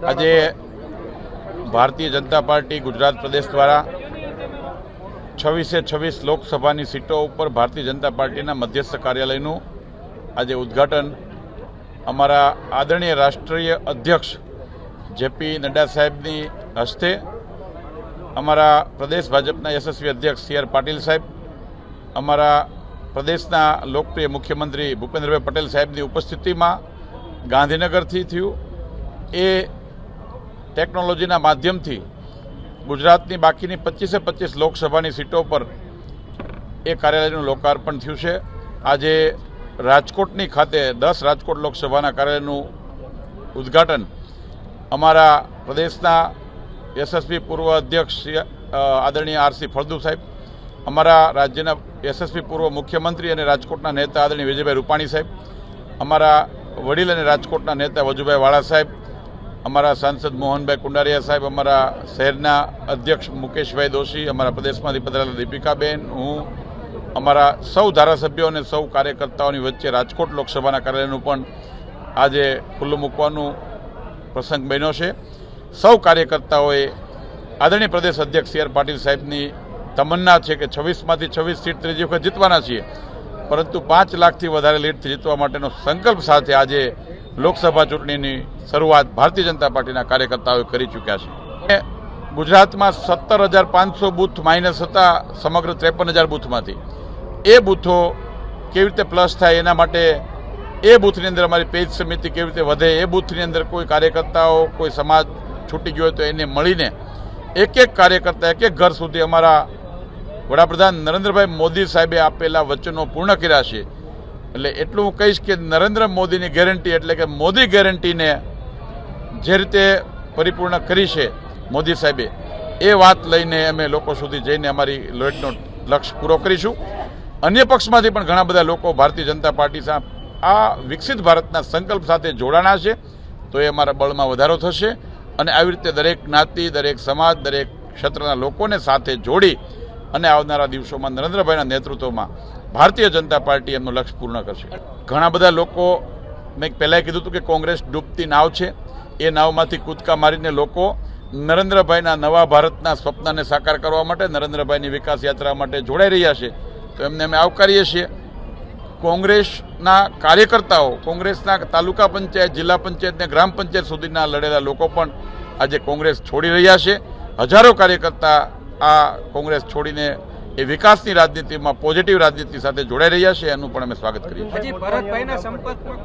આજે ભારતીય જનતા પાર્ટી ગુજરાત પ્રદેશ દ્વારા છવ્વીસે છવ્વીસ લોકસભાની સીટો ઉપર ભારતીય જનતા પાર્ટીના મધ્યસ્થ કાર્યાલયનું આજે ઉદ્ઘાટન. અમારા આદરણીય રાષ્ટ્રીય અધ્યક્ષ જેપી નડ્ડા સાહેબની હસ્તે અમારા પ્રદેશ ભાજપના યશસ્વી અધ્યક્ષ સી આર પાટીલ સાહેબ અમારા પ્રદેશના લોકપ્રિય મુખ્યમંત્રી ભૂપેન્દ્રભાઈ પટેલ સાહેબની ઉપસ્થિતિમાં ગાંધીનગરથી થયું. એ ટેકનોલોજીના માધ્યમથી ગુજરાતની બાકીની પચીસે પચીસ લોકસભાની સીટો પર એ કાર્યાલયનું લોકાર્પણ થયું છે. આજે રાજકોટની ખાતે દસ રાજકોટ લોકસભાના કાર્યાલયનું ઉદ્ઘાટન અમારા પ્રદેશના યશસ્વી પૂર્વ અધ્યક્ષ આદરણીય આરસી ફળદુ સાહેબ, અમારા રાજ્યના યશસ્વી પૂર્વ મુખ્યમંત્રી અને રાજકોટના નેતા આદરણીય વિજયભાઈ રૂપાણી સાહેબ, અમારા વડીલ અને રાજકોટના નેતા વજુભાઈ વાળા સાહેબ અમારા સાંસદ મોહનભાઈ કુંડારિયા સાહેબ, અમારા શહેરના અધ્યક્ષ મુકેશભાઈ દોશી, અમારા પ્રદેશમાંથી પધારેલા દીપિકાબેન, હું, અમારા સૌ ધારાસભ્યો અને સૌ કાર્યકર્તાઓની વચ્ચે રાજકોટ લોકસભાના કાર્યાલયનું પણ આજે ખુલ્લું મૂકવાનું પ્રસંગ બન્યો છે. સૌ કાર્યકર્તાઓએ આદરણીય પ્રદેશ અધ્યક્ષ સી આર પાટીલ સાહેબની તમન્ના છે કે છવ્વીસમાંથી છવ્વીસ સીટ ત્રીજી વખત જીતવાના છીએ. પરંતુ પાંચ લાખથી વધારે લીડથી જીતવા માટેનો સંકલ્પ સાથે આજે લોકસભા ચૂંટણીની શરૂઆત ભારતીય જનતા પાર્ટીના કાર્યકર્તાઓએ કરી ચૂક્યા છે. ગુજરાતમાં સત્તર હજાર પાંચસો બૂથ માઇનસ હતા, સમગ્ર ત્રેપન હજાર બૂથમાંથી. એ બૂથો કેવી રીતે પ્લસ થાય એના માટે એ બૂથની અંદર અમારી પેજ સમિતિ કેવી રીતે વધે, એ બૂથની અંદર કોઈ કાર્યકર્તાઓ, કોઈ સમાજ છૂટી ગયો હોય તો એને મળીને એક એક કાર્યકર્તા, એક એક ઘર સુધી અમારા વડાપ્રધાન નરેન્દ્રભાઈ મોદી સાહેબે આપેલા વચનો પૂર્ણ કર્યા છે. એટલે એટલું હું કહીશ કે નરેન્દ્ર મોદીની ગેરંટી એટલે કે મોદી ગેરંટીને જે રીતે પરિપૂર્ણ કરી છે મોદી સાહેબે, એ વાત લઈને અમે લોકો સુધી જઈને અમારી લોટનો લક્ષ્ય પૂરો કરીશું. અન્ય પક્ષમાંથી પણ ઘણા બધા લોકો ભારતીય જનતા પાર્ટી સાથે આ વિકસિત ભારતના સંકલ્પ સાથે જોડાણા છે, તો એ અમારા બળમાં વધારો થશે અને આવી રીતે દરેક જ્ઞાતિ, દરેક સમાજ, દરેક ક્ષેત્રના લોકોને સાથે જોડી અને આવનારા દિવસોમાં નરેન્દ્રભાઈના નેતૃત્વમાં ભારતીય જનતા પાર્ટી એમનું લક્ષ્ય પૂર્ણ કરશે. ઘણા બધા લોકો મેં પહેલાં કીધું હતું કે કોંગ્રેસ ડૂબતી નાવ છે. એ નાવમાંથી કૂદકા મારીને લોકો નરેન્દ્રભાઈના નવા ભારતના સ્વપ્નને સાકાર કરવા માટે નરેન્દ્રભાઈની વિકાસ યાત્રા માટે જોડાઈ રહ્યા છે. તો એમને અમે આવકારીએ છીએ. કોંગ્રેસના કાર્યકર્તાઓ, કોંગ્રેસના તાલુકા પંચાયત, જિલ્લા પંચાયત ને ગ્રામ પંચાયત સુધીના લડેલા લોકો પણ આજે કોંગ્રેસ છોડી રહ્યા છે. હજારો કાર્યકર્તા આ કોંગ્રેસ છોડીને એ વિકાસની રાજનીતિમાં પોઝિટિવ રાજનીતિ સાથે જોડાઈ રહ્યા છે, એનું પણ અમે સ્વાગત કરીએ છીએ.